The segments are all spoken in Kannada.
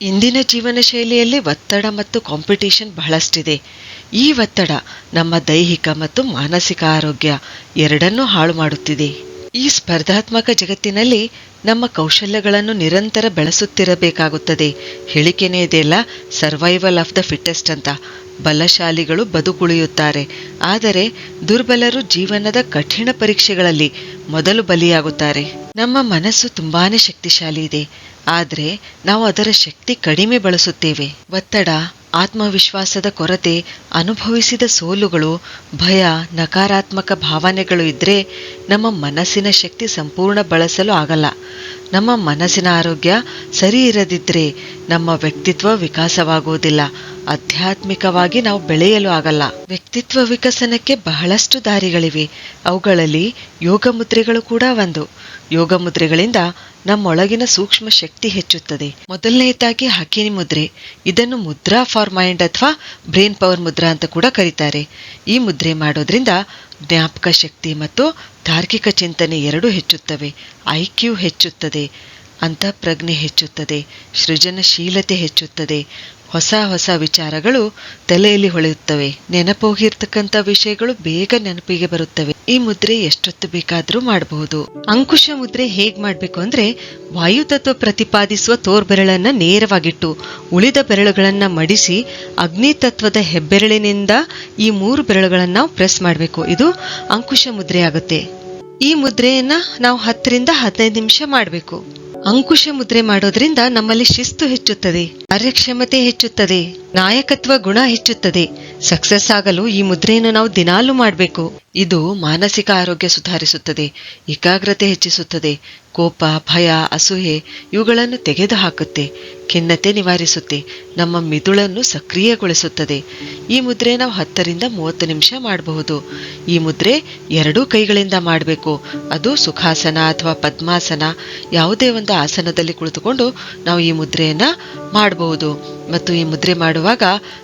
ಇಂದಿನ ಜೀವನ ಶೈಲಿಯಲ್ಲಿ ಒತ್ತಡ ಮತ್ತು ಕಾಂಪಿಟೇಷನ್ ಬಹಳಷ್ಟಿದೆ. ಈ ಒತ್ತಡ ನಮ್ಮ ದೈಹಿಕ ಮತ್ತು ಮಾನಸಿಕ ಆರೋಗ್ಯ ಎರಡನ್ನೂ ಹಾಳು ಮಾಡುತ್ತಿದೆ. ಈ ಸ್ಪರ್ಧಾತ್ಮಕ ಜಗತ್ತಿನಲ್ಲಿ ನಮ್ಮ ಕೌಶಲ್ಯಗಳನ್ನು ನಿರಂತರ ಬೆಳೆಸುತ್ತಿರಬೇಕಾಗುತ್ತದೆ. ಹೇಳಿಕೆನೇ ಇದೆಯಲ್ಲ ಸರ್ವೈವಲ್ ಆಫ್ ದ ಫಿಟ್ಟೆಸ್ಟ್ ಅಂತ. ಬಲಶಾಲಿಗಳು ಬದುಕುಳಿಯುತ್ತಾರೆ. ಆದರೆ ದುರ್ಬಲರು ಜೀವನದ ಕಠಿಣ ಪರೀಕ್ಷೆಗಳಲ್ಲಿ ಮೊದಲು ಬಲಿಯಾಗುತ್ತಾರೆ. ನಮ್ಮ ಮನಸ್ಸು ತುಂಬಾನೇ ಶಕ್ತಿಶಾಲಿ ಇದೆ. ಆದರೆ ನಾವು ಅದರ ಶಕ್ತಿ ಕಡಿಮೆ ಬಳಸುತ್ತೇವೆ. ಒತ್ತಡ, ಆತ್ಮವಿಶ್ವಾಸದ ಕೊರತೆ, ಅನುಭವಿಸಿದ ಸೋಲುಗಳು, ಭಯ, ನಕಾರಾತ್ಮಕ ಭಾವನೆಗಳು ಇದ್ರೆ ನಮ್ಮ ಮನಸ್ಸಿನ ಶಕ್ತಿ ಸಂಪೂರ್ಣ ಬಳಸಲು ಆಗಲ್ಲ. ನಮ್ಮ ಮನಸ್ಸಿನ ಆರೋಗ್ಯ ಸರಿ ಇರದಿದ್ದರೆ ನಮ್ಮ ವ್ಯಕ್ತಿತ್ವ ವಿಕಾಸವಾಗುವುದಿಲ್ಲ. ಆಧ್ಯಾತ್ಮಿಕವಾಗಿ ನಾವು ಬೆಳೆಯಲು ಆಗಲ್ಲ. ವ್ಯಕ್ತಿತ್ವ ವಿಕಸನಕ್ಕೆ ಬಹಳಷ್ಟು ದಾರಿಗಳಿವೆ. ಅವುಗಳಲ್ಲಿ ಯೋಗ ಮುದ್ರೆಗಳು ಕೂಡ ಒಂದು. ಯೋಗ ಮುದ್ರೆಗಳಿಂದ ನಮ್ಮೊಳಗಿನ ಸೂಕ್ಷ್ಮ ಶಕ್ತಿ ಹೆಚ್ಚುತ್ತದೆ. ಮೊದಲನೆಯದಾಗಿ ಹಕಿನಿ ಮುದ್ರೆ. ಇದನ್ನು ಮುದ್ರಾ ಫಾರ್ ಮೈಂಡ್ ಅಥವಾ ಬ್ರೈನ್ ಪವರ್ ಮುದ್ರಾ ಅಂತ ಕೂಡ ಕರೀತಾರೆ. ಈ ಮುದ್ರೆ ಮಾಡೋದ್ರಿಂದ ಜ್ಞಾಪಕ ಶಕ್ತಿ ಮತ್ತು ತಾರ್ಕಿಕ ಚಿಂತನೆ ಎರಡೂ ಹೆಚ್ಚುತ್ತವೆ. ಐಕ್ಯೂ ಹೆಚ್ಚುತ್ತದೆ. ಅಂತಃಪ್ರಜ್ಞೆ ಹೆಚ್ಚುತ್ತದೆ, ಸೃಜನಶೀಲತೆ ಹೆಚ್ಚುತ್ತದೆ. ಹೊಸ ಹೊಸ ವಿಚಾರಗಳು ತಲೆಯಲ್ಲಿ ಹೊಳೆಯುತ್ತವೆ. ನೆನಪೋಗಿರ್ತಕ್ಕಂಥ ವಿಷಯಗಳು ಬೇಗ ನೆನಪಿಗೆ ಬರುತ್ತವೆ. ಈ ಮುದ್ರೆ ಎಷ್ಟೊತ್ತು ಬೇಕಾದರೂ ಮಾಡಬಹುದು. ಅಂಕುಶ ಮುದ್ರೆ ಹೇಗ್ ಮಾಡಬೇಕು ಅಂದ್ರೆ ವಾಯುತತ್ವ ಪ್ರತಿಪಾದಿಸುವ ತೋರ್ಬೆರಳನ್ನ ನೇರವಾಗಿಟ್ಟು, ಉಳಿದ ಬೆರಳುಗಳನ್ನ ಮಡಿಸಿ, ಅಗ್ನಿ ತತ್ವದ ಹೆಬ್ಬೆರಳಿನಿಂದ ಈ ಮೂರು ಬೆರಳುಗಳನ್ನ ನಾವು ಪ್ರೆಸ್ ಮಾಡಬೇಕು. ಇದು ಅಂಕುಶ ಮುದ್ರೆ ಆಗುತ್ತೆ. ಈ ಮುದ್ರೆಯನ್ನ ನಾವು ಹತ್ತರಿಂದ ಹದಿನೈದು ನಿಮಿಷ ಮಾಡಬೇಕು. ಅಂಕುಶ ಮುದ್ರೆ ಮಾಡೋದ್ರಿಂದ ನಮ್ಮಲ್ಲಿ ಶಿಸ್ತು ಹೆಚ್ಚುತ್ತದೆ ಕಾರ್ಯಕ್ಷಮತೆ ಹೆಚ್ಚುತ್ತದೆ ನಾಯಕತ್ವ ಗುಣ ಹೆಚ್ಚುತ್ತದೆ. ಸಕ್ಸಸ್ ಆಗಲು ಈ ಮುದ್ರೆಯನ್ನು ನಾವು ದಿನಾಲು ಮಾಡಬೇಕು. ಇದು ಮಾನಸಿಕ ಆರೋಗ್ಯ ಸುಧಾರಿಸುತ್ತದೆ, ಏಕಾಗ್ರತೆ ಹೆಚ್ಚಿಸುತ್ತದೆ, ಕೋಪ, ಭಯ ಅಸೂಹೆ ಇವುಗಳನ್ನು ತೆಗೆದುಹಾಕುತ್ತೆ ಖಿನ್ನತೆ ನಿವಾರಿಸುತ್ತೆ, ನಮ್ಮ ಮಿದುಳನ್ನು ಸಕ್ರಿಯಗೊಳಿಸುತ್ತದೆ. ಈ ಮುದ್ರೆ ನಾವು ಹತ್ತರಿಂದ ಮೂವತ್ತು ನಿಮಿಷ ಮಾಡಬಹುದು. ಈ ಮುದ್ರೆ ಎರಡೂ ಕೈಗಳಿಂದ ಮಾಡಬೇಕು. ಅದು ಸುಖಾಸನ ಅಥವಾ ಪದ್ಮಾಸನ, ಯಾವುದೇ ಒಂದು ಆಸನದಲ್ಲಿ ಕುಳಿತುಕೊಂಡು ನಾವು ಈ ಮುದ್ರೆಯನ್ನು ಮಾಡಬಹುದು. ಮತ್ತು ಈ ಮುದ್ರೆ ಮಾಡುವಾಗ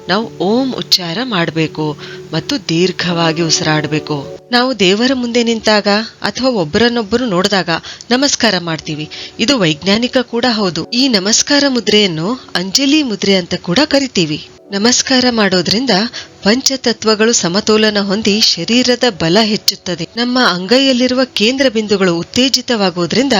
ನಾವು ಓಂ ಉಚ್ಚಾರ ಮಾಡಬೇಕು ಮತ್ತು ದೀರ್ಘವಾಗಿ ಉಸಿರಾಡಬೇಕು. ನಾವು ದೇವರ ಮುಂದೆ ನಿಂತಾಗ ಅಥವಾ ಒಬ್ಬರನ್ನೊಬ್ಬರು ನೋಡಿದಾಗ ನಮಸ್ಕಾರ ಮಾಡ್ತೀವಿ. ಇದು ವೈಜ್ಞಾನಿಕ ಕೂಡ ಹೌದು. ಈ ನಮಸ್ಕಾರ ಮುದ್ರೆಯನ್ನು ಅಂಜಲಿ ಮುದ್ರೆ ಅಂತ ಕೂಡ ಕರಿತೀವಿ. ನಮಸ್ಕಾರ ಮಾಡೋದ್ರಿಂದ ಪಂಚತತ್ವಗಳು ಸಮತೋಲನ ಹೊಂದಿ ಶರೀರದ ಬಲ ಹೆಚ್ಚುತ್ತದೆ. ನಮ್ಮ ಅಂಗೈಯಲ್ಲಿರುವ ಕೇಂದ್ರ ಬಿಂದುಗಳು ಉತ್ತೇಜಿತವಾಗುವುದರಿಂದ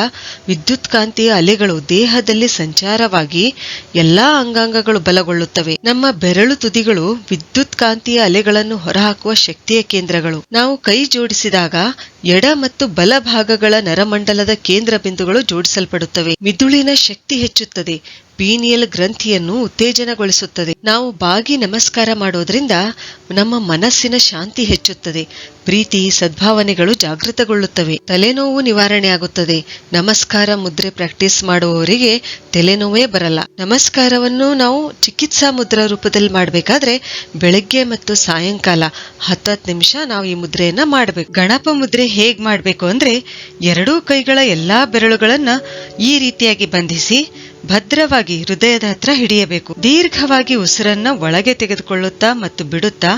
ವಿದ್ಯುತ್ ಕಾಂತಿಯ ಅಲೆಗಳು ದೇಹದಲ್ಲಿ ಸಂಚಾರವಾಗಿ ಎಲ್ಲಾ ಅಂಗಾಂಗಗಳು ಬಲಗೊಳ್ಳುತ್ತವೆ. ನಮ್ಮ ಬೆರಳು ತುದಿಗಳು ವಿದ್ಯುತ್ ಕಾಂತಿಯ ಅಲೆಗಳನ್ನು ಹೊರಹಾಕುವ ಶಕ್ತಿಯ ಕೇಂದ್ರಗಳು. ನಾವು ಕೈ ಜೋಡಿಸಿದಾಗ ಎಡ ಮತ್ತು ಬಲ ಭಾಗಗಳ ನರಮಂಡಲದ ಕೇಂದ್ರ ಬಿಂದುಗಳು ಜೋಡಿಸಲ್ಪಡುತ್ತವೆ. ಮಿದುಳಿನ ಶಕ್ತಿ ಹೆಚ್ಚುತ್ತದೆ. ಪೀನಿಯಲ್ ಗ್ರಂಥಿಯನ್ನು ಉತ್ತೇಜನಗೊಳಿಸುತ್ತದೆ. ನಾವು ಬಾಗಿ ನಮಸ್ಕಾರ ಮಾಡೋದ್ರಿಂದ ನಮ್ಮ ಮನಸ್ಸಿನ ಶಾಂತಿ ಹೆಚ್ಚುತ್ತದೆ. ಪ್ರೀತಿ, ಸದ್ಭಾವನೆಗಳು ಜಾಗೃತಗೊಳ್ಳುತ್ತವೆ. ತಲೆನೋವು ನಿವಾರಣೆ ಆಗುತ್ತದೆ ನಮಸ್ಕಾರ ಮುದ್ರೆ ಪ್ರಾಕ್ಟೀಸ್ ಮಾಡುವವರಿಗೆ ತಲೆನೋವೇ ಬರಲ್ಲ. ನಮಸ್ಕಾರವನ್ನು ನಾವು ಚಿಕಿತ್ಸಾ ಮುದ್ರಾ ರೂಪದಲ್ಲಿ ಮಾಡಬೇಕಾದ್ರೆ ಬೆಳಗ್ಗೆ ಮತ್ತು ಸಾಯಂಕಾಲ ಹತ್ತತ್ತು ನಿಮಿಷ ನಾವು ಈ ಮುದ್ರೆಯನ್ನ ಮಾಡಬೇಕು. ಗಣಪ ಮುದ್ರೆ ಹೇಗ್ ಮಾಡಬೇಕು ಅಂದ್ರೆ ಎರಡೂ ಕೈಗಳ ಎಲ್ಲಾ ಬೆರಳುಗಳನ್ನ ಈ ರೀತಿಯಾಗಿ ಬಂಧಿಸಿ ಭದ್ರವಾಗಿ ಹೃದಯದ ಹತ್ರ ಹಿಡಿಯಬೇಕು. ದೀರ್ಘವಾಗಿ ಉಸಿರನ್ನ ಒಳಗೆ ತೆಗೆದುಕೊಳ್ಳುತ್ತಾ ಮತ್ತು ಬಿಡುತ್ತಾ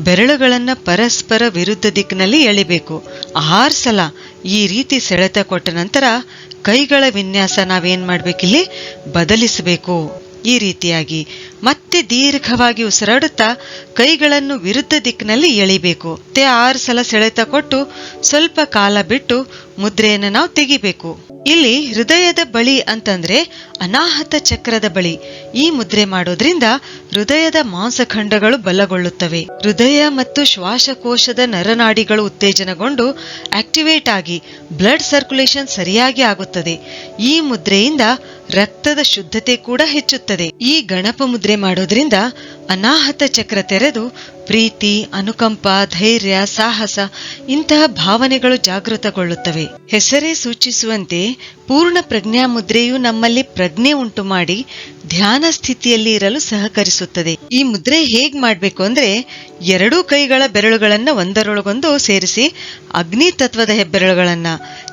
ಬೆರಳುಗಳನ್ನ ಪರಸ್ಪರ ವಿರುದ್ಧ ದಿಕ್ಕಿನಲ್ಲಿ ಎಳಿಬೇಕು. ಆರು ಸಲ ಈ ರೀತಿ ಸೆಳೆತ ಕೊಟ್ಟ ನಂತರ ಕೈಗಳ ವಿನ್ಯಾಸ ನಾವೇನ್ ಮಾಡ್ಬೇಕಿಲ್ಲಿ? ಬದಲಿಸಬೇಕು. ಈ ರೀತಿಯಾಗಿ ಮತ್ತೆ ದೀರ್ಘವಾಗಿ ಉಸಿರಾಡುತ್ತಾ ಕೈಗಳನ್ನು ವಿರುದ್ಧ ದಿಕ್ಕಿನಲ್ಲಿ ಎಳಿಬೇಕು. ಮತ್ತೆ ಆರು ಸಲ ಸೆಳೆತ ಕೊಟ್ಟು ಸ್ವಲ್ಪ ಕಾಲ ಬಿಟ್ಟು ಮುದ್ರೆಯನ್ನು ನಾವು ತೆಗಿಬೇಕು. ಇಲ್ಲಿ ಹೃದಯದ ಬಳಿ ಅಂತಂದ್ರೆ ಅನಾಹತ ಚಕ್ರದ ಬಳಿ. ಈ ಮುದ್ರೆ ಮಾಡೋದ್ರಿಂದ ಹೃದಯದ ಮಾಂಸಖಂಡಗಳು ಬಲಗೊಳ್ಳುತ್ತವೆ. ಹೃದಯ ಮತ್ತು ಶ್ವಾಸಕೋಶದ ನರನಾಡಿಗಳು ಉತ್ತೇಜನಗೊಂಡು ಆಕ್ಟಿವೇಟ್ ಆಗಿ ಬ್ಲಡ್ ಸರ್ಕ್ಯುಲೇಷನ್ ಸರಿಯಾಗಿ ಆಗುತ್ತದೆ. ಈ ಮುದ್ರೆಯಿಂದ ರಕ್ತದ ಶುದ್ಧತೆ ಕೂಡ ಹೆಚ್ಚುತ್ತದೆ. ಈ ಗಣಪ ಮುದ್ರೆ ಮಾಡೋದ್ರಿಂದ ಅನಾಹತ ಚಕ್ರ ತೆರೆದು ಪ್ರೀತಿ, ಅನುಕಂಪ, ಧೈರ್ಯ, ಸಾಹಸ ಇಂತಹ ಭಾವನೆಗಳು ಜಾಗೃತಗೊಳ್ಳುತ್ತವೆ. ಹೆಸರೇ ಸೂಚಿಸುವಂತೆ ಪೂರ್ಣ ಪ್ರಜ್ಞಾ ಮುದ್ರೆಯು ನಮ್ಮಲ್ಲಿ ಪ್ರಜ್ಞೆ ಉಂಟು ಮಾಡಿ ಧ್ಯಾನ ಸ್ಥಿತಿಯಲ್ಲಿ ಇರಲು ಸಹಕರಿಸುತ್ತದೆ. ಈ ಮುದ್ರೆ ಹೇಗ್ ಮಾಡಬೇಕು ಅಂದ್ರೆ ಎರಡೂ ಕೈಗಳ ಬೆರಳುಗಳನ್ನ ಒಂದರೊಳಗೊಂದು ಸೇರಿಸಿ ಅಗ್ನಿ ತತ್ವದ ಹೆಬ್ಬೆರಳುಗಳನ್ನ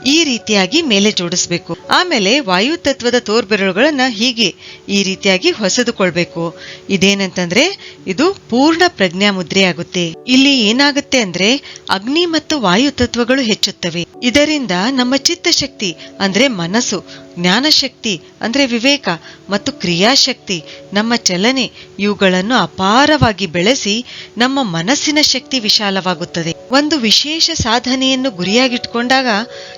ಈ ರೀತಿಯಾಗಿ ಮೇಲೆ ಜೋಡಿಸಬೇಕು. ಆಮೇಲೆ ವಾಯು ತತ್ವದ ತೋರ್ಬೆರಳುಗಳನ್ನ ಹೀಗೆ ಈ ರೀತಿಯಾಗಿ ಹೊಸದುಕೊಳ್ಬೇಕು. ಇದೇನಂತಂದ್ರೆ ಇದು ಪೂರ್ಣ ಪ್ರಜ್ಞಾ ಮುದ್ರೆ ಆಗುತ್ತೆ. ಇಲ್ಲಿ ಏನಾಗುತ್ತೆ ಅಂದ್ರೆ ಅಗ್ನಿ ಮತ್ತು ವಾಯು ತತ್ವಗಳು ಹೆಚ್ಚುತ್ತವೆ. ಇದರಿಂದ ನಮ್ಮ ಚಿತ್ತ ಶಕ್ತಿ ಅಂದ್ರೆ ಮನಸ್ಸು, ಜ್ಞಾನಶಕ್ತಿ ಅಂದ್ರೆ ವಿವೇಕ ಮತ್ತು ಕ್ರಿಯಾಶಕ್ತಿ, ನಮ್ಮ ಚಲನೆ ಇವುಗಳನ್ನು ಅಪಾರವಾಗಿ ಬೆಳೆಸಿ ನಮ್ಮ ಮನಸ್ಸಿನ ಶಕ್ತಿ ವಿಶಾಲವಾಗುತ್ತದೆ. ಒಂದು ವಿಶೇಷ ಸಾಧನೆಯನ್ನು ಗುರಿಯಾಗಿಟ್ಕೊಂಡಾಗ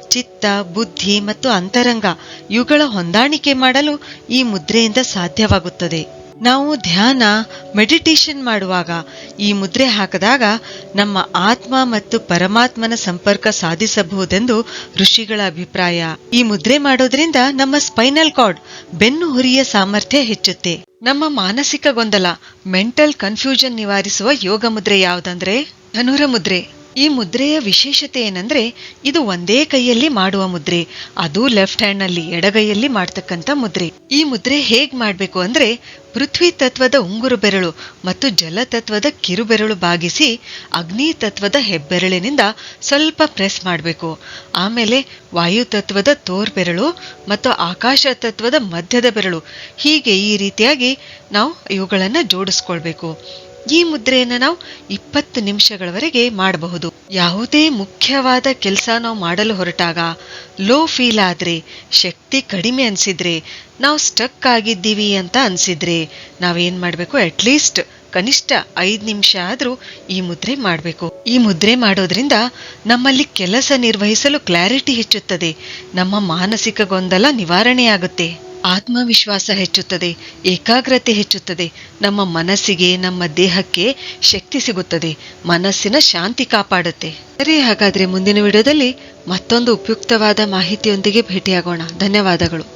ಚಿತ್ತ, ಬುದ್ಧಿ ಮತ್ತು ಅಂತರಂಗ ಇವುಗಳ ಹೊಂದಾಣಿಕೆ ಮಾಡಲು ಈ ಮುದ್ರೆಯಿಂದ ಸಾಧ್ಯವಾಗುತ್ತದೆ. ನಾವು ಧ್ಯಾನ ಮೆಡಿಟೇಷನ್ ಮಾಡುವಾಗ ಈ ಮುದ್ರೆ ಹಾಕಿದಾಗ ನಮ್ಮ ಆತ್ಮ ಮತ್ತು ಪರಮಾತ್ಮನ ಸಂಪರ್ಕ ಸಾಧಿಸಬಹುದೆಂದು ಋಷಿಗಳ ಅಭಿಪ್ರಾಯ. ಈ ಮುದ್ರೆ ಮಾಡೋದ್ರಿಂದ ನಮ್ಮ ಸ್ಪೈನಲ್ ಕಾರ್ಡ್, ಬೆನ್ನು ಹುರಿಯ ಸಾಮರ್ಥ್ಯ ಹೆಚ್ಚುತ್ತೆ. ನಮ್ಮ ಮಾನಸಿಕ ಗೊಂದಲ, ಮೆಂಟಲ್ ಕನ್ಫ್ಯೂಷನ್ ನಿವಾರಿಸುವ ಯೋಗ ಮುದ್ರೆ ಯಾವುದಂದ್ರೆ? ಧನುರ ಮುದ್ರೆ. ಈ ಮುದ್ರೆಯ ವಿಶೇಷತೆ ಏನಂದ್ರೆ, ಇದು ಒಂದೇ ಕೈಯಲ್ಲಿ ಮಾಡುವ ಮುದ್ರೆ, ಅದು ಲೆಫ್ಟ್ ಹ್ಯಾಂಡ್ನಲ್ಲಿ ಎಡಗೈಯಲ್ಲಿ ಮಾಡ್ತಕ್ಕಂಥ ಮುದ್ರೆ. ಈ ಮುದ್ರೆ ಹೇಗ್ ಮಾಡ್ಬೇಕು ಅಂದ್ರೆ, ಪೃಥ್ವಿ ತತ್ವದ ಉಂಗುರು ಬೆರಳು ಮತ್ತು ಜಲ ತತ್ವದ ಕಿರುಬೆರಳು ಬಾಗಿಸಿ ಅಗ್ನಿ ತತ್ವದ ಹೆಬ್ಬೆರಳಿನಿಂದ ಸ್ವಲ್ಪ ಪ್ರೆಸ್ ಮಾಡಬೇಕು. ಆಮೇಲೆ ವಾಯು ತತ್ವದ ತೋರ್ಬೆರಳು ಮತ್ತು ಆಕಾಶ ತತ್ವದ ಮಧ್ಯದ ಬೆರಳು ಹೀಗೆ ಈ ರೀತಿಯಾಗಿ ನಾವು ಇವುಗಳನ್ನು ಜೋಡಿಸ್ಕೊಳ್ಬೇಕು. ಈ ಮುದ್ರೆಯನ್ನು ನಾವು ಇಪ್ಪತ್ತು ನಿಮಿಷಗಳವರೆಗೆ ಮಾಡಬಹುದು. ಯಾವುದೇ ಮುಖ್ಯವಾದ ಕೆಲಸ ನಾವು ಮಾಡಲು ಹೊರಟಾಗ ಲೋ ಫೀಲ್ ಆದರೆ, ಶಕ್ತಿ ಕಡಿಮೆ ಅನ್ಸಿದ್ರೆ, ನಾವು ಸ್ಟಕ್ ಆಗಿದ್ದೀವಿ ಅಂತ ಅನ್ಸಿದ್ರೆ, ನಾವೇನು ಮಾಡಬೇಕು? ಅಟ್ಲೀಸ್ಟ್ ಕನಿಷ್ಠ ಐದು ನಿಮಿಷ ಆದರೂ ಈ ಮುದ್ರೆ ಮಾಡಬೇಕು. ಈ ಮುದ್ರೆ ಮಾಡೋದ್ರಿಂದ ನಮ್ಮಲ್ಲಿ ಕೆಲಸ ನಿರ್ವಹಿಸಲು ಕ್ಲಾರಿಟಿ ಹೆಚ್ಚುತ್ತದೆ. ನಮ್ಮ ಮಾನಸಿಕ ಗೊಂದಲ ನಿವಾರಣೆಯಾಗುತ್ತೆ. ಆತ್ಮವಿಶ್ವಾಸ ಹೆಚ್ಚುತ್ತದೆ, ಏಕಾಗ್ರತೆ ಹೆಚ್ಚುತ್ತದೆ, ನಮ್ಮ ಮನಸ್ಸಿಗೆ, ನಮ್ಮ ದೇಹಕ್ಕೆ ಶಕ್ತಿ ಸಿಗುತ್ತದೆ, ಮನಸ್ಸಿನ ಶಾಂತಿ ಕಾಪಾಡುತ್ತೆ. ಸರಿ, ಹಾಗಾದ್ರೆ ಮುಂದಿನ ವಿಡಿಯೋದಲ್ಲಿ ಮತ್ತೊಂದು ಉಪಯುಕ್ತವಾದ ಮಾಹಿತಿಯೊಂದಿಗೆ ಭೇಟಿಯಾಗೋಣ. ಧನ್ಯವಾದಗಳು.